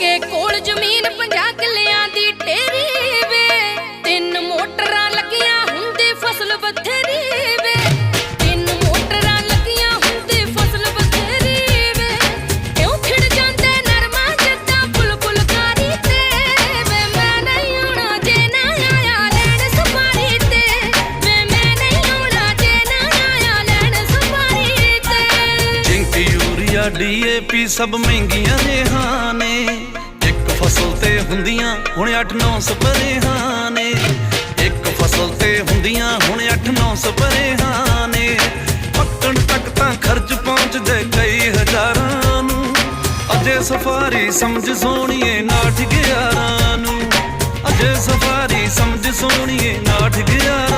ਕੇ ਕੋਲ ਜ਼ਮੀਨ 50 ਕਿੱਲਿਆਂ ਦੀ ਢੇਰੀ ਵੇ। ਤਿੰਨ ਮੋਟਰਾਂ ਲੱਗੀਆਂ ਹੁੰਦੀ ਫਸਲ ਬਥੇਰੀ ਵੇ। ਤਿੰਨ ਮੋਟਰਾਂ ਲੱਗੀਆਂ ਹੁੰਦੀ ਫਸਲ ਬਥੇਰੀ ਵੇ। ਕਿਉਂ ਖਿੜ ਜਾਂਦੇ ਨਰਮਾ ਜਿੱਦਾਂ ਬੁਲਬੁਲ ਕਾਰੀ ਤੇ ਵੇ। ਮੈਂ ਨਹੀਂ ਆਉਣਾ ਜੇ ਨਾ ਆਇਆ ਲੈਣ ਸਫਾਰੀ ਤੇ। ਵੇ, ਮੈਂ ਨਹੀਂ ਆਉਣਾ ਜੇ ਨਾ ਆਇਆ ਲੈਣ ਸਫਾਰੀ ਤੇ। ਜਿੰਕ ਯੂਰੀਆ ਡੀਏਪੀ ਸਭ ਮਹਿੰਗੀਆਂ ਨੇ। ਤੇ ਹੁੰਦੀਆਂ ਹੁਣ 8-9 ਸਪਰੇਹਾਂ ਨੇ। ਇੱਕ ਫਸਲ ਤੇ ਹੁੰਦੀਆਂ ਹੁਣ 8-9 ਸਪਰੇਹਾਂ ਨੇ। ਪੱਕਣ ਤੱਕ ਤਾਂ ਖਰਚ ਪਹੁੰਚਦੇ ਕਈ ਹਜ਼ਾਰਾਂ ਨੂੰ। ਅਜੇ ਸਫਾਰੀ ਸਮਝ ਸੋਣੀਏ ਨਾਠ ਗਿਆਰਾਂ ਨੂੰ। ਅਜੇ ਸਫਾਰੀ ਸਮਝ ਸੋਣੀਏ ਨਾਠ ਗਿਆਰਾਂ